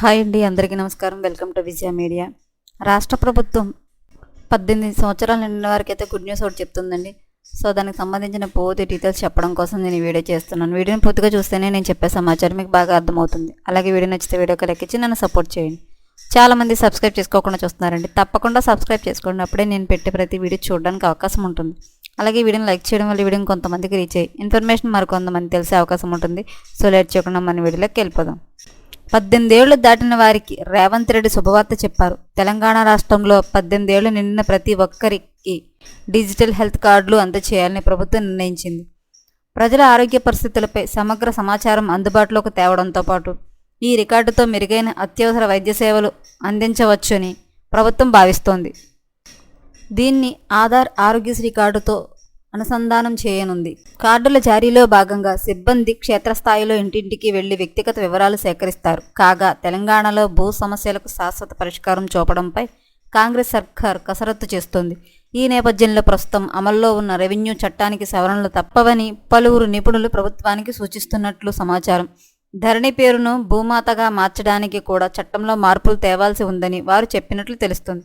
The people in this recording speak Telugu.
హాయ్ అండి అందరికీ నమస్కారం. Welcome to Vijaya media. రాష్ట్ర ప్రభుత్వం పద్దెనిమిది సంవత్సరాలు నిండిన వారికి అయితే గుడ్ న్యూస్ ఒకటి చెప్తుందండి. సో దానికి సంబంధించిన పూర్తి డీటెయిల్స్ చెప్పడం కోసం నేను ఈ వీడియో చేస్తున్నాను. వీడియోని పూర్తిగా చూస్తేనే నేను చెప్పే సమాచారం మీకు బాగా అర్థమవుతుంది. అలాగే వీడియో నచ్చితే వీడియోకి లెక్కించి నన్ను సపోర్ట్ చేయండి. చాలా మంది సబ్స్క్రైబ్ చేసుకోకుండా చూస్తున్నారండి. తప్పకుండా సబ్స్క్రైబ్ చేసుకోండి. అప్పుడే నేను పెట్టే ప్రతి వీడియో చూడడానికి అవకాశం ఉంటుంది. అలాగే వీడియోని లైక్ చేయడం వల్ల వీడియోని కొంతమందికి రీచ్ అయ్యి ఇన్ఫర్మేషన్ మరికొంతమంది తెలిసే అవకాశం ఉంటుంది. సో లేట్ చేయకుండా మన వీడియోలోకి వెళ్ళిపోదాం. పద్దెనిమిదేళ్ళు దాటిన వారికి రేవంత్ రెడ్డి శుభవార్త చెప్పారు. తెలంగాణ రాష్ట్రంలో పద్దెనిమిదేళ్ళు నిండిన ప్రతి ఒక్కరికి డిజిటల్ హెల్త్ కార్డులు అందజేయాలని ప్రభుత్వం నిర్ణయించింది. ప్రజల ఆరోగ్య పరిస్థితులపై సమగ్ర సమాచారం అందుబాటులోకి తేవడంతో పాటు ఈ రికార్డుతో మెరుగైన అత్యవసర వైద్య సేవలు అందించవచ్చని ప్రభుత్వం భావిస్తోంది. దీన్ని ఆధార్ ఆరోగ్యశ్రీ కార్డుతో అనుసంధానం చేయనుంది. కార్డుల జారీలో భాగంగా సిబ్బంది క్షేత్రస్థాయిలో ఇంటింటికి వెళ్ళి వ్యక్తిగత వివరాలు సేకరిస్తారు. కాగా తెలంగాణలో భూ సమస్యలకు శాశ్వత పరిష్కారం చూపడంపై కాంగ్రెస్ సర్కార్ కసరత్తు చేస్తోంది. ఈ నేపథ్యంలో ప్రస్తుతం అమల్లో ఉన్న రెవెన్యూ చట్టానికి సవరణలు తప్పవని పలువురు నిపుణులు ప్రభుత్వానికి సూచిస్తున్నట్లు సమాచారం. ధరణి పేరును భూమాతగా మార్చడానికి కూడా చట్టంలో మార్పులు తేవాల్సి ఉందని వారు చెప్పినట్లు తెలుస్తుంది.